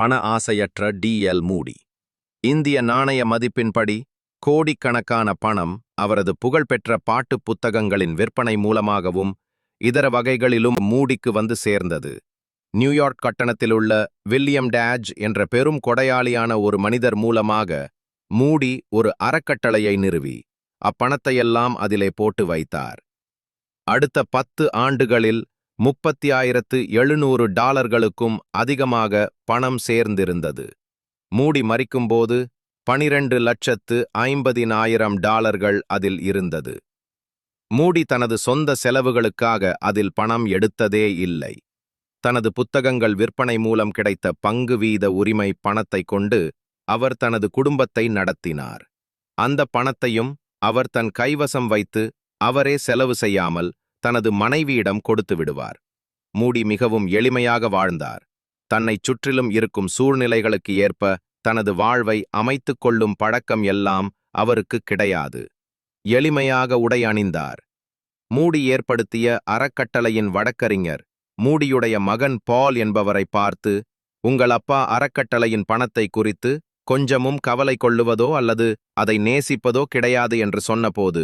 பண ஆசையற்ற டி.எல். மூடி இந்திய நாணய மதிப்பின்படி கோடிக்கணக்கான பணம் அவரது புகழ்பெற்ற பாட்டுப் புத்தகங்களின் விற்பனை மூலமாகவும் இதர வகைகளிலும் மூடிக்கு வந்து சேர்ந்தது நியூயார்க் கட்டணத்திலுள்ள வில்லியம் டேஜ் என்ற பெரும் கொடையாளியான ஒரு மனிதர் மூலமாக மூடி ஒரு அறக்கட்டளையை நிறுவி அப்பணத்தையெல்லாம் அதிலே போட்டு வைத்தார் அடுத்த பத்து ஆண்டுகளில் முப்பத்தி ஆயிரத்து எழுநூறு டாலர்களுக்கும் அதிகமாக பணம் சேர்ந்திருந்தது. மூடி மறிக்கும்போது பனிரெண்டு லட்சத்து ஐம்பதினாயிரம் டாலர்கள் அதில் இருந்தது. மூடி தனது சொந்த செலவுகளுக்காக அதில் பணம் எடுத்ததே இல்லை. தனது புத்தகங்கள் விற்பனை மூலம் கிடைத்த பங்கு வீத உரிமை பணத்தை கொண்டு அவர் தனது குடும்பத்தை நடத்தினார். அந்த பணத்தையும் அவர் தன் கைவசம் வைத்து அவரே செலவு செய்யாமல் தனது மனைவியிடம் கொடுத்து விடுவார். மூடி மிகவும் எளிமையாக வாழ்ந்தார். தன்னைச் சுற்றிலும் இருக்கும் சூழ்நிலைகளுக்கு ஏற்ப தனது வாழ்வை அமைத்துக் கொள்ளும் பழக்கம் எல்லாம் அவருக்கு கிடையாது. எளிமையாக உடை அணிந்தார். மூடி ஏற்படுத்திய அறக்கட்டளையின் வழக்கறிஞர் மூடியுடைய மகன் பால் என்பவரை பார்த்து உங்கள் அப்பா அறக்கட்டளையின் பணத்தை குறித்து கொஞ்சமும் கவலை கொள்ளுவதோ அல்லது அதை நேசிப்பதோ கிடையாது என்று சொன்னபோது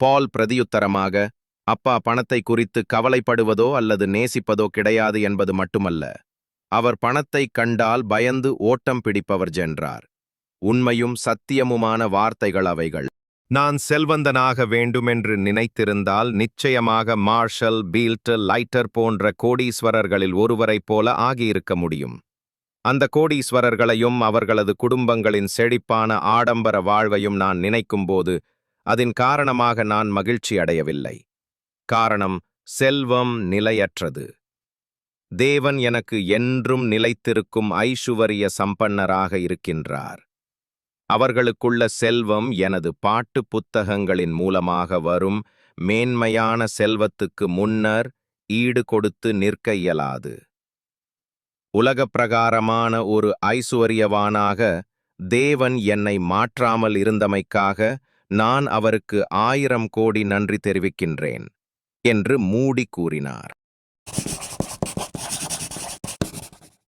பால் பிரதியுத்தரமாக அப்பா பணத்தை குறித்து கவலைப்படுவதோ அல்லது நேசிப்பதோ கிடையாது என்பது மட்டுமல்ல. அவர் பணத்தைக் கண்டால் பயந்து ஓட்டம் பிடிப்பவர் சென்றார் உண்மையும் சத்தியமுமான வார்த்தைகள் அவைகள். நான் செல்வந்தனாக வேண்டுமென்று நினைத்திருந்தால் நிச்சயமாக மார்ஷல் பீல்ட் லைட்டர் போன்ற கோடீஸ்வரர்களில் ஒருவரைப் போல ஆகியிருக்க முடியும். அந்த கோடீஸ்வரர்களையும் அவர்களது குடும்பங்களின் செழிப்பான ஆடம்பர வாழ்வையும் நான் நினைக்கும்போது அதன் காரணமாக நான் மகிழ்ச்சி அடையவில்லை காரணம் செல்வம் நிலையற்றது. தேவன் எனக்கு என்றும் நிலைத்திருக்கும் ஐசுவரிய சம்பன்னராக இருக்கின்றார். அவர்களுக்குள்ள செல்வம் எனது பாட்டு புத்தகங்களின் மூலமாக வரும் மேன்மையான செல்வத்துக்கு முன்னர் ஈடு கொடுத்து நிற்க இயலாது. உலகப் பிரகாரமான ஒரு ஐசுவரியவானாக தேவன் என்னை மாற்றாமல் இருந்தமைக்காக நான் அவருக்கு ஆயிரம் கோடி நன்றி தெரிவிக்கின்றேன். என்று மூடி கூறினார்.